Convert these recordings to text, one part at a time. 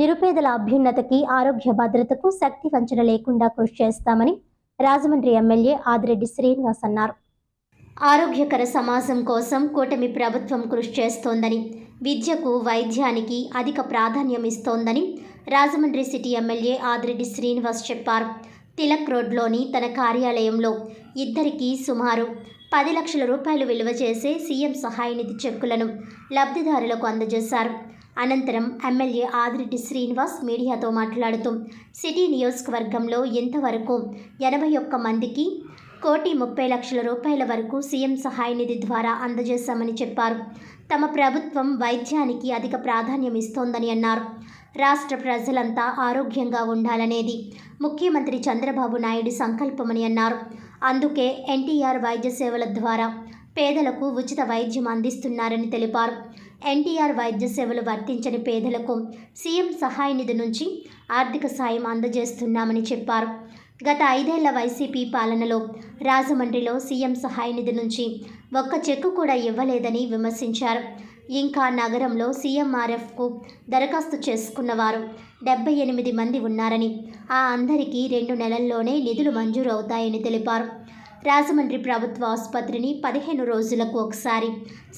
నిరుపేదల అభ్యున్నతకి ఆరోగ్య భద్రతకు శక్తి వంచన లేకుండా కృషి చేస్తామని రాజమండ్రి ఎమ్మెల్యే ఆదిరెడ్డి శ్రీనివాస్ అన్నారు. ఆరోగ్యకర సమాజం కోసం కూటమి ప్రభుత్వం కృషి చేస్తోందని విద్యకు వైద్యానికి అధిక ప్రాధాన్యం ఇస్తోందని రాజమండ్రి సిటీ ఎమ్మెల్యే ఆదిరెడ్డి శ్రీనివాస్ చెప్పారు. తిలక్ రోడ్లోని తన కార్యాలయంలో ఇద్దరికి సుమారు పది లక్షల రూపాయలు విలువ చేసే సీఎం సహాయ నిధి చెక్కులను లబ్ధిదారులకు అందజేశారు. అనంతరం ఎమ్మెల్యే ఆదిరెడ్డి శ్రీనివాస్ మీడియాతో మాట్లాడుతూ సిటీ నియోజకవర్గంలో ఇంతవరకు ఎనభై ఒక్క మందికి కోటి ముప్పై లక్షల రూపాయల వరకు సీఎం సహాయ నిధి ద్వారా అందజేశామని చెప్పారు. తమ ప్రభుత్వం వైద్యానికి అధిక ప్రాధాన్యం ఇస్తోందని అన్నారు. రాష్ట్ర ప్రజలంతా ఆరోగ్యంగా ఉండాలనేది ముఖ్యమంత్రి చంద్రబాబు నాయుడు సంకల్పమని అన్నారు. అందుకే ఎన్టీఆర్ వైద్య సేవల ద్వారా పేదలకు ఉచిత వైద్యం అందిస్తున్నారని తెలిపారు. ఎన్టీఆర్ వైద్య సేవలు వర్తించని పేదలకు సీఎం సహాయ నిధి నుంచి ఆర్థిక సాయం అందజేస్తున్నామని చెప్పారు. గత ఐదేళ్ళ వైసీపీ పాలనలో రాజమండ్రిలో సీఎం సహాయ నిధి నుంచి ఒక్క చెక్కు కూడా ఇవ్వలేదని విమర్శించారు. ఇంకా నగరంలో సీఎంఆర్ఎఫ్కు దరఖాస్తు చేసుకున్నవారు డెబ్బై ఎనిమిది మంది ఉన్నారని ఆ అందరికీ రెండు నెలల్లోనే నిధులు మంజూరు అవుతాయని తెలిపారు. రాజమండ్రి ప్రభుత్వ ఆసుపత్రిని పదిహేను రోజులకు ఒకసారి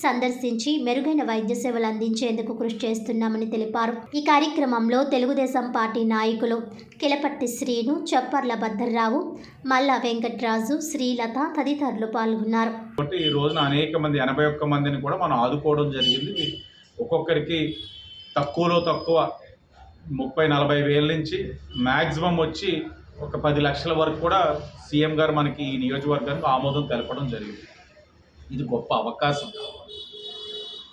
సందర్శించి మెరుగైన వైద్య సేవలు అందించేందుకు కృషి చేస్తున్నామని తెలిపారు. ఈ కార్యక్రమంలో తెలుగుదేశం పార్టీ నాయకులు కిలపట్టి శ్రీను చప్పర్ల భద్రరావు మల్లా వెంకట్రాజు శ్రీలత తదితరులు పాల్గొన్నారు. ఈ రోజున అనేక మంది ఎనభై ఒక్క మందిని కూడా మనం ఆదుకోవడం జరిగింది. ఒక్కొక్కరికి తక్కువలో తక్కువ ముప్పై నలభై వేల నుంచి మ్యాక్సిమం వచ్చి ఒక పది లక్షల వరకు కూడా సీఎం గారు మనకి ఈ నియోజకవర్గానికి ఆమోదం తెలపడం జరిగింది. ఇది గొప్ప అవకాశం.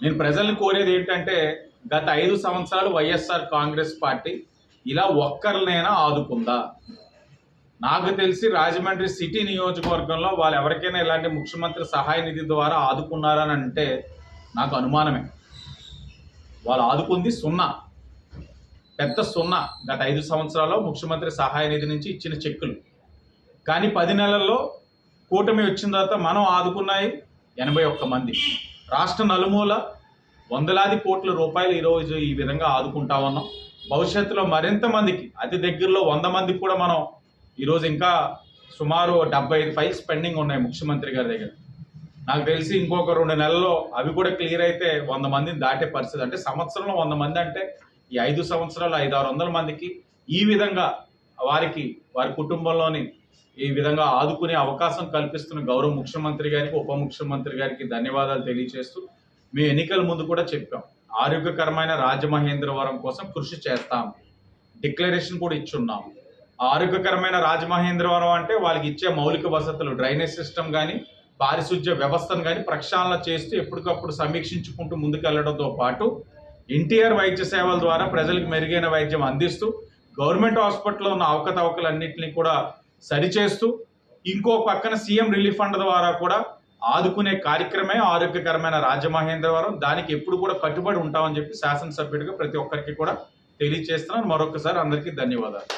నేను ప్రజల్ని కోరేది ఏంటంటే గత ఐదు సంవత్సరాలు వైఎస్ఆర్ కాంగ్రెస్ పార్టీ ఇలా ఒక్కరినైనా ఆదుకుందా? నాకు తెలిసి రాజమండ్రి సిటీ నియోజకవర్గంలో వాళ్ళు ఎవరికైనా ఇలాంటి ముఖ్యమంత్రి సహాయ నిధి ద్వారా ఆదుకున్నారని అంటే నాకు అనుమానమే. వాళ్ళు ఆదుకుంది సున్నా. పెద్ద సున్నా గత ఐదు సంవత్సరాల్లో ముఖ్యమంత్రి సహాయ నిధి నుంచి ఇచ్చిన చెక్కులు. కానీ పది నెలల్లో కూటమి వచ్చిన తర్వాత మనం ఆదుకున్నాయి ఎనభై ఒక్క మంది. రాష్ట్ర నలుమూల వందలాది కోట్ల రూపాయలు ఈరోజు ఈ విధంగా ఆదుకుంటా ఉన్నాం. భవిష్యత్తులో మరింత మందికి అతి దగ్గరలో వంద మందికి కూడా మనం ఈరోజు ఇంకా సుమారు డెబ్బై ఐదు ఫైల్స్ పెండింగ్ ఉన్నాయి ముఖ్యమంత్రి గారి దగ్గర. నాకు తెలిసి ఇంకొక రెండు నెలల్లో అవి కూడా క్లియర్ అయితే వంద మందిని దాటే పరిస్థితి. అంటే సంవత్సరంలో వంద మంది అంటే ఈ ఐదు సంవత్సరాలు ఐదు ఆరు వందల మందికి ఈ విధంగా వారికి వారి కుటుంబంలోని ఈ విధంగా ఆదుకునే అవకాశం కల్పిస్తున్న గౌరవ ముఖ్యమంత్రి గారికి ఉప ముఖ్యమంత్రి గారికి ధన్యవాదాలు తెలియజేస్తూ మేము ఎన్నికల ముందు కూడా చెప్పాం. ఆరోగ్యకరమైన రాజమహేంద్రవరం కోసం కృషి చేస్తాం. డిక్లరేషన్ కూడా ఇచ్చున్నాం. ఆరోగ్యకరమైన రాజమహేంద్రవరం అంటే వాళ్ళకి ఇచ్చే మౌలిక వసతులు డ్రైనేజ్ సిస్టమ్ కానీ పారిశుధ్య వ్యవస్థను కానీ ప్రక్షాళన చేస్తూ ఎప్పటికప్పుడు సమీక్షించుకుంటూ ముందుకెళ్ళడంతో పాటు ఎన్టీఆర్ వైద్య సేవల ద్వారా ప్రజలకు మెరుగైన వైద్యం అందిస్తూ గవర్నమెంట్ హాస్పిటల్లో ఉన్న అవకతవకలన్నింటినీ కూడా సరిచేస్తూ ఇంకో పక్కన సీఎం రిలీఫ్ ఫండ్ ద్వారా కూడా ఆదుకునే కార్యక్రమే ఆరోగ్యకరమైన రాజమహేంద్రవరం. దానికి ఎప్పుడు కూడా కట్టుబడి ఉంటామని చెప్పి శాసనసభ్యుడిగా ప్రతి ఒక్కరికి కూడా తెలియజేస్తున్నాను. మరొకసారి అందరికీ ధన్యవాదాలు.